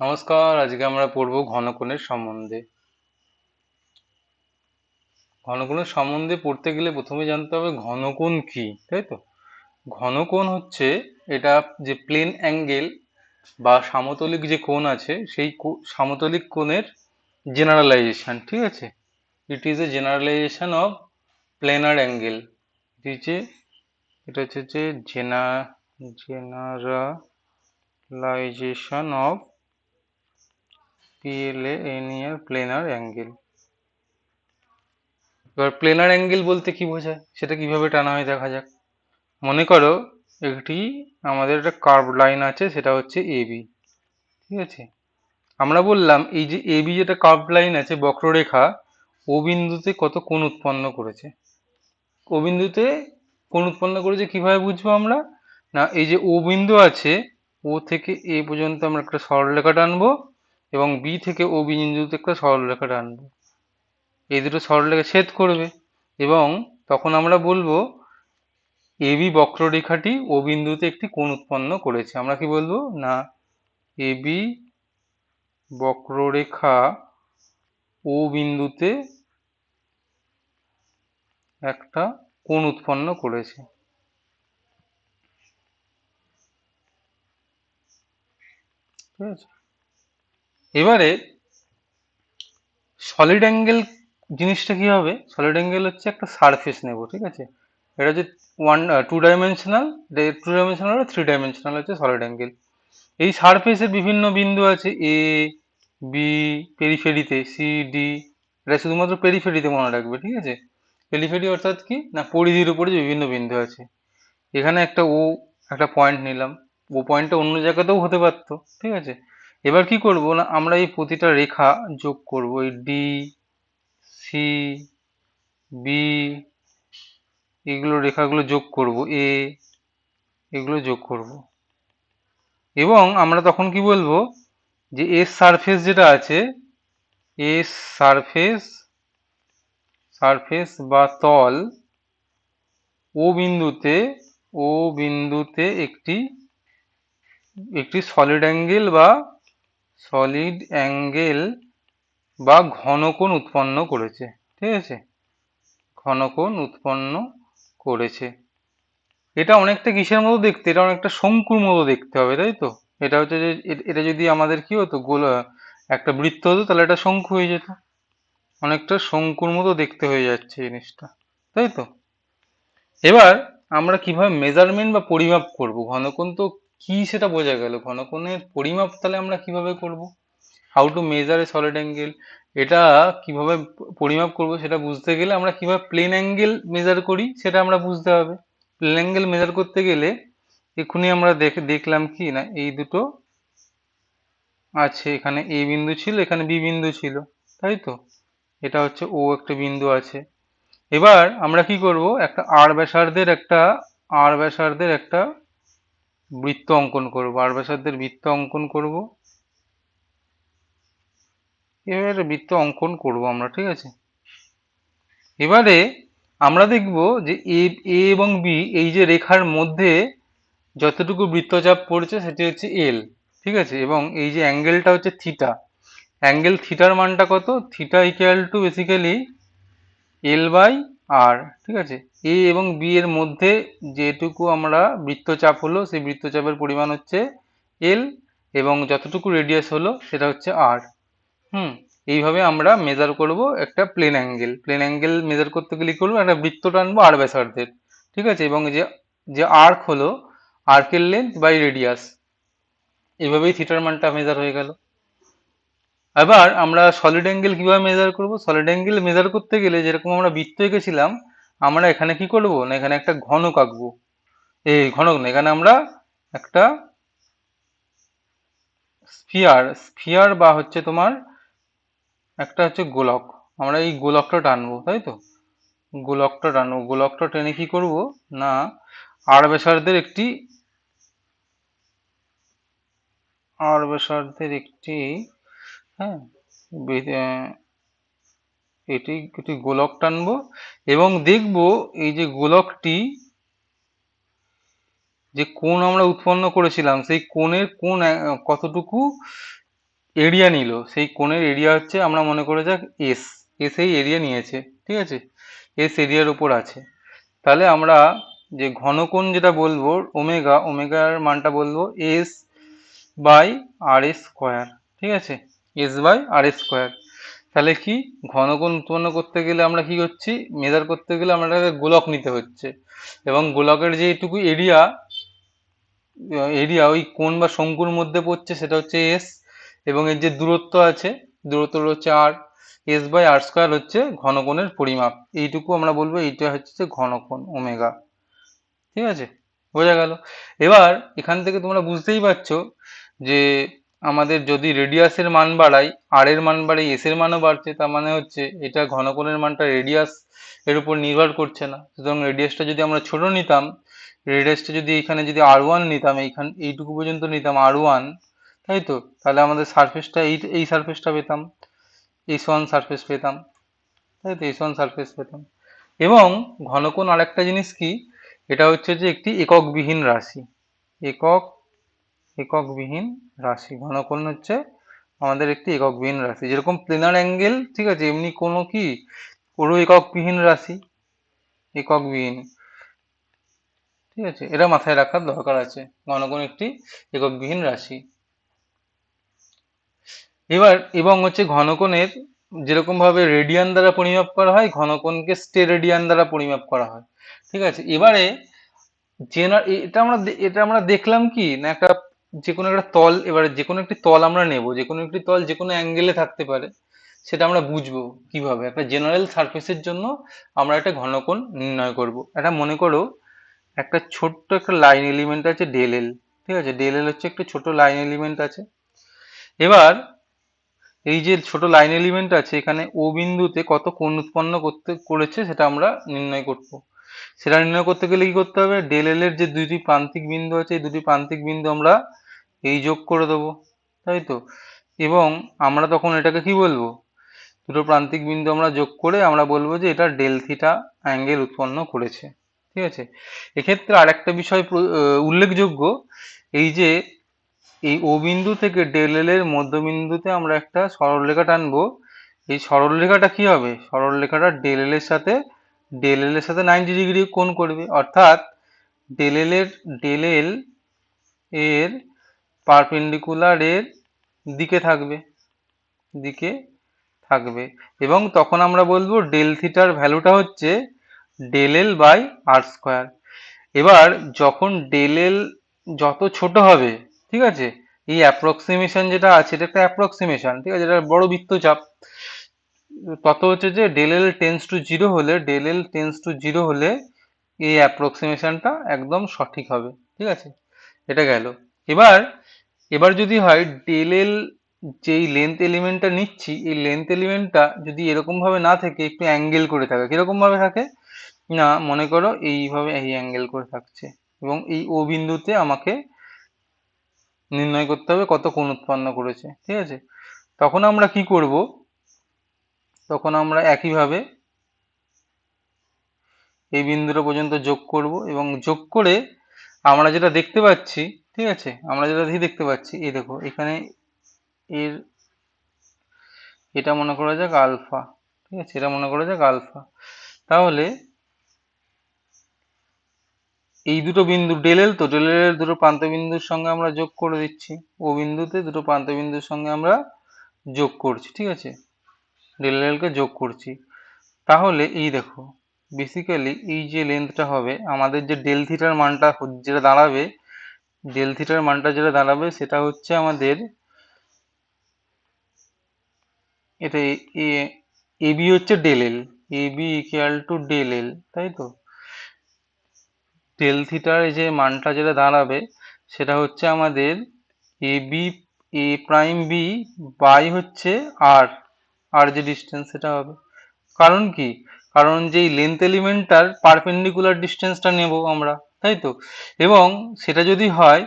নমস্কার, আজকে আমরা পড়ব ঘনকোণের সম্বন্ধে। ঘনকোণের সম্বন্ধে পড়তে গেলে প্রথমে জানতে হবে ঘনকোণ কি, তাই তো? ঘনকোণ হচ্ছে এটা যে প্লেন অ্যাঙ্গেল বা সামতলিক যে কোণ আছে, সেই সমতলিক কোণের জেনারেলাইজেশন ঠিক আছে? It is a generalisation of planar angle যে এটা হচ্ছে যে জেনা generalisation of planar planar angle এবার প্লেনার অ্যাঙ্গেল বলতে কি বোঝায়? সেটা কীভাবে টানা হয় দেখা যাক। মনে করো একটি আমাদের একটা কার্ভ লাইন আছে, সেটা হচ্ছে এবি ঠিক আছে? আমরা বললাম এই যে এবি যেটা কার্ভ লাইন আছে, বক্ররেখা, ও বিন্দুতে কত কোণ উৎপন্ন করেছে? ও বিন্দুতে কোণ উৎপন্ন করেছে কীভাবে বুঝব আমরা? না, এই যে ও বিন্দু আছে, ও থেকে এ পর্যন্ত আমরা একটা সরলরেখা টানবো এবং বি থেকে ও বি বিন্দুতে একটা সরলরেখা টানবো, এই দুটো সরলরেখা ছেদ করবে এবং তখন আমরা বলব এবি বক্ররেখাটি ও বিন্দুতে একটি কোণ উৎপন্ন করেছে। আমরা কি বলব? না এবি বক্ররেখা ও বিন্দুতে একটা কোণ উৎপন্ন করেছে। ঠিক আছে? এবারে সলিড অ্যাঙ্গেল জিনিসটা কি হবে? সলিড অ্যাঙ্গেল হচ্ছে একটা সারফেস নেব, ঠিক আছে? এটা যে one two dimensional two dimensional three dimensional হচ্ছে সলিড অ্যাঙ্গেল এই সারফেসের বিভিন্ন বিন্দু আছে এ বি পেরিফেরিতে সি ডি এটা শুধুমাত্র পেরিফেরিতে মনে রাখবে, ঠিক আছে? পেরিফেরি অর্থাৎ কি? না, পরিধির উপরে যে বিভিন্ন বিন্দু আছে। এখানে একটা ও একটা পয়েন্ট নিলাম। ও পয়েন্টটা অন্য জায়গাতেও হতে পারতো, ঠিক আছে? এবার কি করব না, আমরা এই প্রতিটা রেখা যোগ করব, এই ডি সি বি এগুলো রেখাগুলো যোগ করব এ এগুলো যোগ করব। এবং আমরা তখন কি বলব, যে এস সারফেস যেটা আছে এস সারফেস সারফেস বা তল ও বিন্দুতে ও বিন্দুতে একটি একটি সলিড অ্যাঙ্গেল বা সলিড অ্যাঙ্গেল বা ঘনকোণ উৎপন্ন করেছে, ঠিক আছে? ঘনকোণ উৎপন্ন করেছে। এটা অনেকটা কিসের মতো দেখতে? এটা অনেকটা শঙ্কুর মতো দেখতে হবে, তাই তো? এটা হচ্ছে যে এটা যদি আমাদের কি হতো, গোল একটা বৃত্ত হতো, তাহলে এটা শঙ্কু হয়ে যেত। অনেকটা শঙ্কুর মতো দেখতে হয়ে যাচ্ছে জিনিসটা, তাই তো? এবার আমরা কীভাবে মেজারমেন্ট বা পরিমাপ করব? ঘনকোণ তো কি সেটা বোঝা গেল? ঘনকোণের পরিমাপ তাহলে আমরা কীভাবে করব? How to measure a solid angle এটা কীভাবে পরিমাপ করব সেটা বুঝতে গেলে আমরা কীভাবে প্লেন অ্যাঙ্গেল মেজার করি সেটা আমরা বুঝতে হবে। প্লেন অ্যাঙ্গেল মেজার করতে গেলে এক্ষুনি আমরা দেখে, দেখলাম কি না, এই দুটো আছে। এখানে এ বিন্দু ছিল, এখানে বি বিন্দু ছিল। তাই তো? এটা হচ্ছে ও একটা বিন্দু আছে। এবার আমরা কি করব? একটা আর ব্যাসার্ধের একটা আর ব্যাসার্ধের একটা বৃত্ত অঙ্কন করব, আর ব্যাসার্ধের বৃত্ত অঙ্কন করব। এবারে বৃত্ত অঙ্কন করব আমরা, ঠিক আছে? এবারে আমরা দেখব যে এ এ এবং বি এই যে রেখার মধ্যে যতটুকু বৃত্তচাপ পড়ছে সেটি হচ্ছে এল ঠিক আছে? এবং এই যে অ্যাঙ্গেলটা হচ্ছে থিটা। অ্যাঙ্গেল থিটার মানটা কত? Theta equal to basically L by R, ঠিক আছে? এ এবং বি এর মধ্যে যেটুকু আমরা বৃত্তচাপ হলো, সেই বৃত্তচাপের পরিমাণ হচ্ছে এল এবং যতটুকু রেডিয়াস হলো, সেটা হচ্ছে আর হুম, এইভাবে আমরা মেজার করব একটা plane angle plane angle measure করতে গেলে করব? একটা বৃত্ত টানবো আর ব্যাসার্ধের। ঠিক আছে? এবং যে যে আর্ক হলো আর্কের লেন্থ বাই রেডিয়াস এইভাবেই থিটার মানটা মেজার হয়ে গেল। এবার আমরা সলিড অ্যাঙ্গেল কীভাবে মেজার করব? সলিড অ্যাঙ্গেল মেজার করতে গেলে যেরকম আমরা বৃত্ত এঁকেছিলাম, আমরা এখানে কি করব? না, এখানে একটা ঘনক আঁকবো। এই ঘনক না, এখানে আমরা একটা স্ফিয়ার স্ফিয়ার বা হচ্ছে তোমার একটা হচ্ছে গোলক। আমরা এই গোলকটা টানবো, তাই তো? গোলকটা টানবো। গোলকটা টেনে কি করব? না আর ব্যাসার্ধের একটি আর ব্যাসার্ধের একটি হ্যাঁ। এটি একটি গোলক টানবো এবং দেখব এই যে গোলকটি যে কোণ আমরা উৎপন্ন করেছিলাম সেই কোণের কোণ আহ, কতটুকু এরিয়া নিল সেই কোণের এরিয়া হচ্ছে আমরা মনে করে যাক এস এস এই এরিয়া নিয়েছে ঠিক আছে? এস এরিয়ার উপর আছে। তাহলে আমরা যে ঘনকোণ যেটা বলব ওমেগা ওমেগার মানটা বলব S by R S square ঠিক আছে? S by R square. তাহলে কি? ঘনকোণ উৎপন্ন করতে গেলে আমরা কি করছি মেজার করতে গেলে আমাদেরকে গোলক নিতে হচ্ছে। এবং গোলকের যে এইটুকু এরিয়া এরিয়া ওই কোণ বা শঙ্কুর মধ্যে পড়ছে, সেটা হচ্ছে এস এবং এর যে দূরত্ব আছে দূরত্ব হচ্ছে R S by R square হচ্ছে ঘনকোণের পরিমাপ। এইটুকু আমরা বলব, এইটা হচ্ছে ঘনকোণ ওমেগা ঠিক আছে? বোঝা গেল? এবার এখান থেকে তোমরা বুঝতেই পারছ যে আমাদের যদি রেডিয়াসের মান বাড়াই আর এর মান বাড়াই এস এর মানও বাড়ছে, তার মানে হচ্ছে এটা ঘনকোণের মানটা রেডিয়াস এর উপর নির্ভর করছে না। সুতরাং রেডিয়াসটা যদি আমরা ছোট নিতাম রেডিয়াসটা যদি এখানে যদি আর ওয়ান নিতাম, এইখান, এইটুকু পর্যন্ত নিতাম আর ওয়ান তাই তো? তাহলে আমাদের সারফেসটা এই এই সারফেসটা পেতাম এই সমান সারফেস পেতাম, তাই তো? এই সমান সারফেস পেতাম। এবং ঘনকোণ আরেকটা জিনিস কি? এটা হচ্ছে যে একটি এককবিহীন রাশি। একক এককবিহীন রাশি। ঘনকোণ হচ্ছে আমাদের একটি এককবিহীন রাশি। যেরকম প্লেনার অ্যাঙ্গেল, ঠিক আছে, এমনি কোনো কি পুরো এককবিহীন রাশি, এককবিহীন। ঠিক আছে, এটা মাথায় রাখার দরকার আছে। ঘনকোণ একটি এককবিহীন রাশি। এবার, এবং হচ্ছে ঘনকোণের যেরকম ভাবে রেডিয়ান দ্বারা পরিমাপ করা হয়, ঘনকোণকে স্টেরেডিয়ান দ্বারা পরিমাপ করা হয়। ঠিক আছে, এবারে জেনার এটা আমরা এটা আমরা দেখলাম কি? না একটা যে কোনো একটা তল, এবারে যে কোনো একটি তল আমরা নেব যে কোনো একটি তল যে কোনো অ্যাঙ্গেলে থাকতে পারে, সেটা আমরা বুঝব কীভাবে। একটা জেনারেল সারফেসের জন্য আমরা একটা ঘনকোণ নির্ণয় করব। এটা মনে করো, একটা ছোট্ট একটা লাইন এলিমেন্ট আছে ডেল এল ঠিক আছে? ডেল এল হচ্ছে একটা ছোট লাইন এলিমেন্ট আছে। এবার, এই যে ছোট লাইন এলিমেন্ট আছে, এখানে ও বিন্দুতে কত কোণ উৎপন্ন করতে, করেছে সেটা আমরা নির্ণয় করব। সেটা নির্ণয় করতে গেলে কি করতে হবে? ডেল এল এর যে দুটি প্রান্তিক বিন্দু আছে, এই দুটি প্রান্তিক বিন্দু আমরা এই যোগ করে দেবো, তাই তো? এবং আমরা তখন এটাকে কি বলব? দুটো প্রান্তিক বিন্দু আমরা যোগ করে আমরা বলব যে এটা ডেল থিটা অ্যাঙ্গেল উৎপন্ন করেছে, ঠিক আছে? এক্ষেত্রে আরেকটা বিষয় উল্লেখযোগ্য, এই যে এই ও বিন্দু থেকে ডেল এল এর মধ্যবিন্দুতে আমরা একটা সরলরেখা টানবো, এই সরলরেখাটা কি হবে? সরলরেখাটা ডেল এল এর সাথে ডেল এর সাথে নাইনটি ডিগ্রি কোণ করবে, অর্থাৎ ডেল এল এর ডেল এল এর পারপেন্ডিকুলার এর দিকে থাকবে দিকে থাকবে। এবং তখন আমরা বলব ডেল থিটার ভ্যালুটা হচ্ছে del L by R square এবার যখন ডেল এল যত ছোট হবে, ঠিক আছে? এই অ্যাপ্রক্সিমেশন যেটা আছে, এটা একটা অ্যাপ্রক্সিমেশন ঠিক আছে? এটা বড় বৃত্তচাপ। তত হচ্ছে যে del L tends to zero হলে del L tends to zero হলে এই অ্যাপ্রক্সিমেশনটা একদম সঠিক হবে। ঠিক আছে? এটা গেল। এবার এবার যদি হয় ডেল এল যেই লেন্থ এলিমেন্টটা নিচ্ছি, এই লেন্থ এলিমেন্টটা যদি এরকমভাবে না থেকে, একটু অ্যাঙ্গেল করে থাকে। কীরকমভাবে থাকে? না, মনে করো এইভাবে এই অ্যাঙ্গেল করে থাকছে এবং এই ও বিন্দুতে আমাকে নির্ণয় করতে হবে কত কোণ উৎপন্ন করেছে। ঠিক আছে? তখন আমরা কি করব? তখন আমরা একইভাবে এই বিন্দুটা পর্যন্ত যোগ করব এবং যোগ করে আমরা যেটা দেখতে পাচ্ছি, ঠিক আছে? আমরা যেটা দেখি দেখতে পাচ্ছি, এই দেখো, এখানে এর, এটা মনে করা যাক আলফা, ঠিক আছে? এটা মনে করা যাক আলফা। তাহলে এই দুটো বিন্দু ডেল এল তো ডেল এল দুটো প্রান্ত বিন্দুর সঙ্গে আমরা যোগ করে দিচ্ছি। ও বিন্দুতে দুটো প্রান্ত বিন্দুর সঙ্গে আমরা যোগ করছি, ঠিক আছে? ডেল এল কে যোগ করছি। তাহলে এই দেখো বেসিক্যালি এই যে লেন্থটা হবে, আমাদের যে ডেল থিটার মানটা যেটা দাঁড়াবে ডেল থিটার মানটা যেটা দাঁড়াবে, সেটা হচ্ছে আমাদের এটা এ বি হচ্ছে del L A B equal to del L তাই তো? ডেল থিটার যে মানটা যেটা দাঁড়াবে, সেটা হচ্ছে আমাদের A B, A prime B by হচ্ছে আর আর যে ডিস্টেন্স সেটা হবে। কারণ কি? কারণ যেই লেন্থ এলিমেন্টটার পারপেন্ডিকুলার ডিস্টেন্সটা নেব আমরা, তাই তো? এবং সেটা যদি হয়,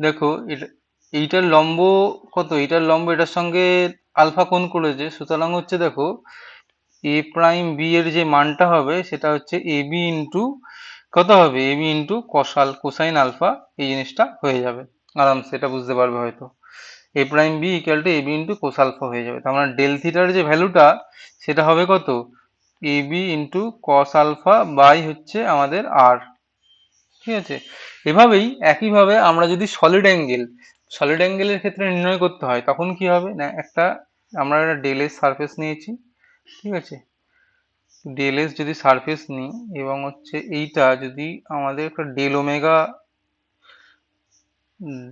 দেখো, এটা, এইটার লম্ব কত? এইটার লম্ব এটার সঙ্গে আলফা কোণ করেছে, সুতরাং হচ্ছে দেখো এ প্রাইম বি এর যে মানটা হবে, সেটা হচ্ছে এ বি ইন্টু কত হবে? এ বি ইন্টু কসাল কোসাইন আলফা এই জিনিসটা হয়ে যাবে। আরামসে এটা বুঝতে পারবে হয়তো। A prime B equal to A B into cos alpha হয়ে যাবে। তার মানে ডেল থিটার যে ভ্যালুটা সেটা হবে কত? A B into cos alpha by হচ্ছে আমাদের আর ঠিক আছে? এভাবেই একইভাবে আমরা যদি সলিড অ্যাঙ্গেল সলিড অ্যাঙ্গেলের ক্ষেত্রে নির্ণয় করতে হয়, তখন কি হবে? না, একটা, আমরা একটা ডেলের সারফেস নিয়েছি। ঠিক আছে? ডেল এস যদি সারফেস নিই, এবং হচ্ছে এইটা যদি আমাদের একটা ডেল ওমেগা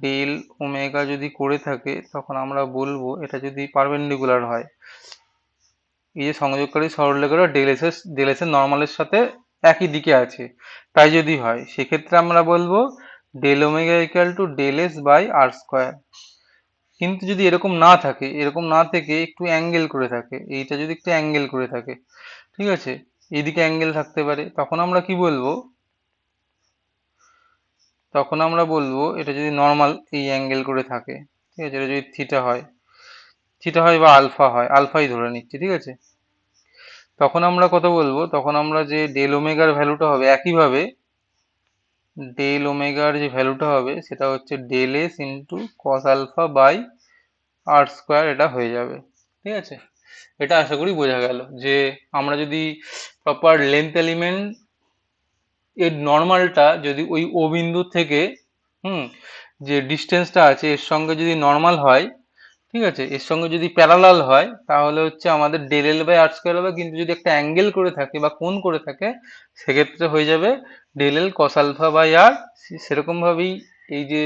ডেল ওমেগা যদি করে থাকে, তখন আমরা বলব এটা যদি পারপেন্ডিকুলার হয়। এই যে সংযোগকারী সরলরেখাটা ডেল এস এর ডেল এস এর নর্মালের সাথে একই দিকে আছে। তাই যদি হয়, সেক্ষেত্রে আমরা বলব del omega equal to del S by R square কিন্তু যদি এরকম না থাকে, এরকম না থেকে একটু অ্যাঙ্গেল করে থাকে, এইটা যদি একটু অ্যাঙ্গেল করে থাকে, ঠিক আছে? এইদিকে অ্যাঙ্গেল থাকতে পারে। তখন আমরা কি বলব? তখন আমরা বলব এটা যদি নর্মাল এই অ্যাঙ্গেল করে থাকে, ঠিক আছে? এটা যদি থিটা হয় থিটা হয় বা আলফা হয় আলফাই ধরে নিচ্ছি, ঠিক আছে? তখন আমরা কত বলব? তখন আমরা যে ডেল ওমেগার ভ্যালুটা হবে, একইভাবে ডেল ওমেগার যে ভ্যালুটা হবে, সেটা হচ্ছে del S into cos alpha by R square এটা হয়ে যাবে, ঠিক আছে? এটা আশা করি বোঝা গেল যে আমরা যদি প্রপার লেন্থ এলিমেন্ট এর নর্মালটা যদি ওই ও বিন্দু থেকে, হুম, যে ডিস্টেন্সটা আছে, এর সঙ্গে যদি নর্মাল হয়, ঠিক আছে, এর সঙ্গে যদি প্যারালাল হয়, তাহলে হচ্ছে আমাদের del L by R square হবে, কিন্তু যদি একটা অ্যাঙ্গেল করে থাকে বা কোন করে থাকে, সেক্ষেত্রে হয়ে যাবে del L cos alpha by R সেরকমভাবেই এই যে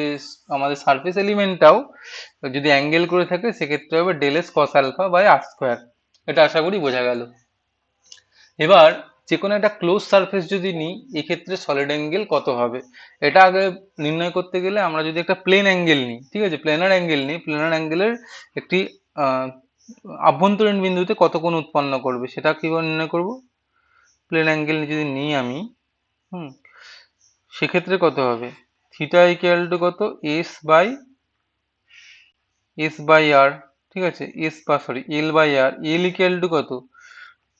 আমাদের সারফেস এলিমেন্টটাও যদি অ্যাঙ্গেল করে থাকে, সেক্ষেত্রে হবে del S cos alpha by R square এটা আশা করি বোঝা গেল। এবার যে কোনো একটা ক্লোজ সারফেস যদি নিই, এক্ষেত্রে সলিড অ্যাঙ্গেল কত হবে? এটা আগে নির্ণয় করতে গেলে আমরা যদি একটা প্লেন অ্যাঙ্গেল নিই, ঠিক আছে? প্লেনার অ্যাঙ্গেল নিই প্লেনার অ্যাঙ্গেলের একটি আভ্যন্তরীণ বিন্দুতে কত কোণ উৎপন্ন করবে? সেটা কীভাবে নির্ণয় করব? প্লেন অ্যাঙ্গেল যদি নিই আমি, হুম, সেক্ষেত্রে কত হবে? থিটা ইকুয়াল টু কত? S by S by R ঠিক আছে? এস বা sorry L by R L equal to কত?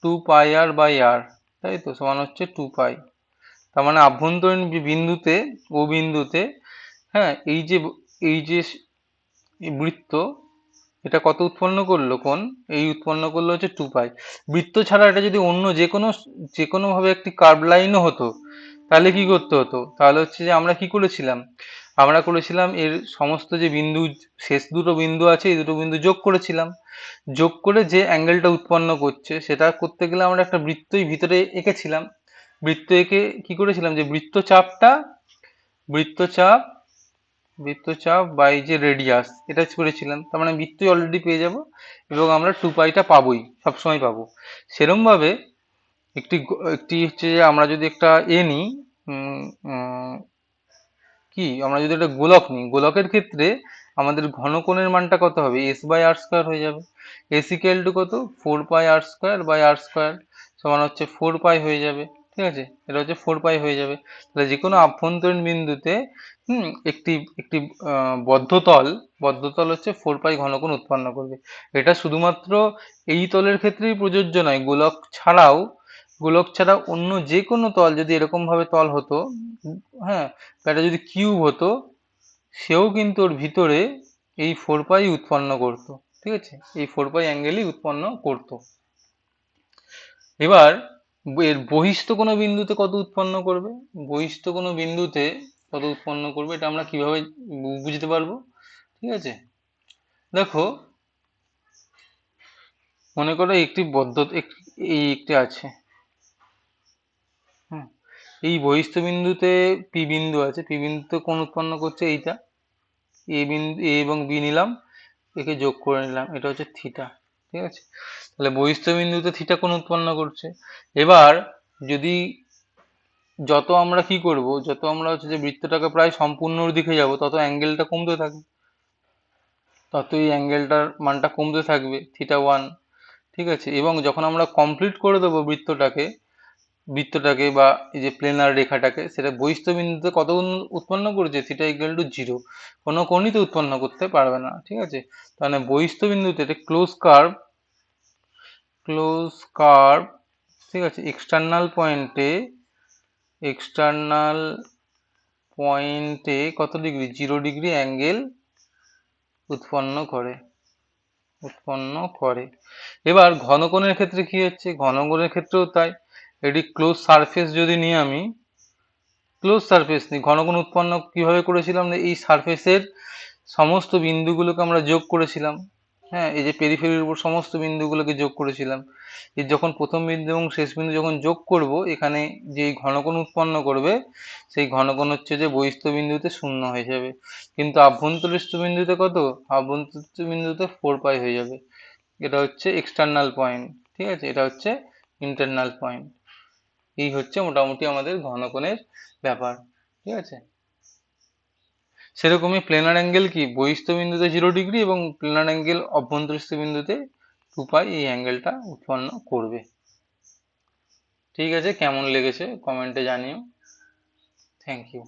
Two pi R by R তাই তো? সমান হচ্ছে টু পাই তার মানে আভ্যন্তরীণ বিন্দুতে, ও বিন্দুতে হ্যাঁ এই যে এই যে বৃত্ত, এটা কত উৎপন্ন করল কোন এই উৎপন্ন করল হচ্ছে টু পাই বৃত্ত ছাড়া এটা যদি অন্য যে কোনো যে কোনোভাবে একটি কার্ভ লাইনও হতো, তাহলে কি করতে হতো? তাহলে হচ্ছে যে আমরা কি করেছিলাম? আমরা করেছিলাম, এর সমস্ত যে বিন্দু, শেষ দুটো বিন্দু আছে, এই দুটো বিন্দু যোগ করেছিলাম। যোগ করে যে অ্যাঙ্গেলটা উৎপন্ন করছে, সেটা করতে গেলে আমরা একটা বৃত্তই ভিতরে এঁকেছিলাম। বৃত্ত এঁকে কি করেছিলাম? যে বৃত্তচাপটা, বৃত্তচাপ বৃত্তচাপ বাই যে রেডিয়াস এটা করেছিলাম। তার মানে বৃত্তই অলরেডি পেয়ে যাব এবং আমরা টু পাইটা পাবোই, সবসময় পাবো। সেরমভাবে একটি একটি হচ্ছে যে আমরা যদি একটা এ নিই কি? আমরা যদি একটা গোলক নিই, গোলকের ক্ষেত্রে আমাদের ঘনকোণের মানটা কত হবে? এস বাই আর স্কোয়ার হয়ে যাবে। এস ইকুয়াল টু কত? Four pi R square by R square সমান হচ্ছে ফোর পাই হয়ে যাবে, ঠিক আছে? এটা হচ্ছে ফোর পাই হয়ে যাবে। তাহলে যে কোনো আভ্যন্তরীণ বিন্দুতে, হুম, একটি একটি বদ্ধতল বদ্ধতল হচ্ছে ফোর পাই ঘনকোণ উৎপন্ন করবে। এটা শুধুমাত্র এই তলের ক্ষেত্রেই প্রযোজ্য নয়, গোলক ছাড়াও গোলক ছাড়া অন্য যে কোনো তল যদি এরকম ভাবে তল হতো হ্যাঁ এটা যদি কিউব হতো, সেও কিন্তু ওর ভিতরে এই ফোর পাই উৎপন্ন করতো, ঠিক আছে? এই ফোর পাই অ্যাঙ্গেলই উৎপন্ন করতো। এবার এর বহিষ্ঠ কোনো বিন্দুতে কত উৎপন্ন করবে? বহিষ্ঠ কোনো বিন্দুতে কত উৎপন্ন করবে এটা আমরা কীভাবে বুঝতে পারব? ঠিক আছে? দেখো, মনে করো একটি বদ্ধ এই একটি আছে। এই বহিষ্ঠ বিন্দুতে পি বিন্দু আছে পি বিন্দুতে কোন উৎপন্ন করছে এইটা। এ বিন্দু এ এবং বি নিলাম একে যোগ করে নিলাম, এটা হচ্ছে থিটা ঠিক আছে? তাহলে বহিষ্ঠ বিন্দুতে থিটা কোন উৎপন্ন করছে। এবার যদি যত আমরা কি করব, যত আমরা হচ্ছে যে বৃত্তটাকে প্রায় সম্পূর্ণ দিকে যাব, তত অ্যাঙ্গেলটা কমতে থাকবে। তত এই অ্যাঙ্গেলটার মানটা কমতে থাকবে থিটা ওয়ান ঠিক আছে? এবং যখন আমরা কমপ্লিট করে দেবো বৃত্তটাকে বৃত্তটাকে বা এই যে প্লেনার রেখাটাকে সেটা বহিষ্ঠ বিন্দুতে কত উৎপন্ন করেছে? সেটা ইকুয়াল টু জিরো কোনো কোণই উৎপন্ন করতে পারবে না, ঠিক আছে? তাহলে বহিষ্ঠ বিন্দুতে এটা ক্লোজ কার্ভ ক্লোজ কার্ভ ঠিক আছে? এক্সটার্নাল পয়েন্টে এক্সটার্নাল পয়েন্টে কত ডিগ্রি জিরো ডিগ্রি অ্যাঙ্গেল উৎপন্ন করে উৎপন্ন করে। এবার ঘনকোণের ক্ষেত্রে কি হচ্ছে? ঘনকোণের ক্ষেত্রেও তাই। এটি ক্লোজ সারফেস যদি নিই আমি ক্লোজ সারফেস নিই ঘনকোণ উৎপন্ন কীভাবে করেছিলাম? এই সারফেসের সমস্ত বিন্দুগুলোকে আমরা যোগ করেছিলাম। হ্যাঁ এই যে পেরিফেরির উপর সমস্ত বিন্দুগুলোকে যোগ করেছিলাম। এর যখন প্রথম বিন্দু এবং শেষ বিন্দু যখন যোগ করব, এখানে যে ঘনকোণ উৎপন্ন করবে, সেই ঘনকোণ হচ্ছে যে বহিস্থ বিন্দুতে শূন্য হয়ে যাবে। কিন্তু আভ্যন্তরস্থ বিন্দুতে কত? আভ্যন্তরস্থ বিন্দুতে ফোর পাই হয়ে যাবে। এটা হচ্ছে এক্সটার্নাল পয়েন্ট ঠিক আছে? এটা হচ্ছে ইন্টারনাল পয়েন্ট এই হচ্ছে মোটামুটি আমাদের ঘনকোণের ব্যাপার, ঠিক আছে? সেরকমই প্লেনার অ্যাঙ্গেল কি? বহিস্থ বিন্দুতে জিরো ডিগ্রি এবং প্লেনার অ্যাঙ্গেল অভ্যন্তরস্থ বিন্দুতে টু পাই এই অ্যাঙ্গেলটা উৎপন্ন করবে। ঠিক আছে? কেমন লেগেছে? কমেন্টে জানিও। Thank you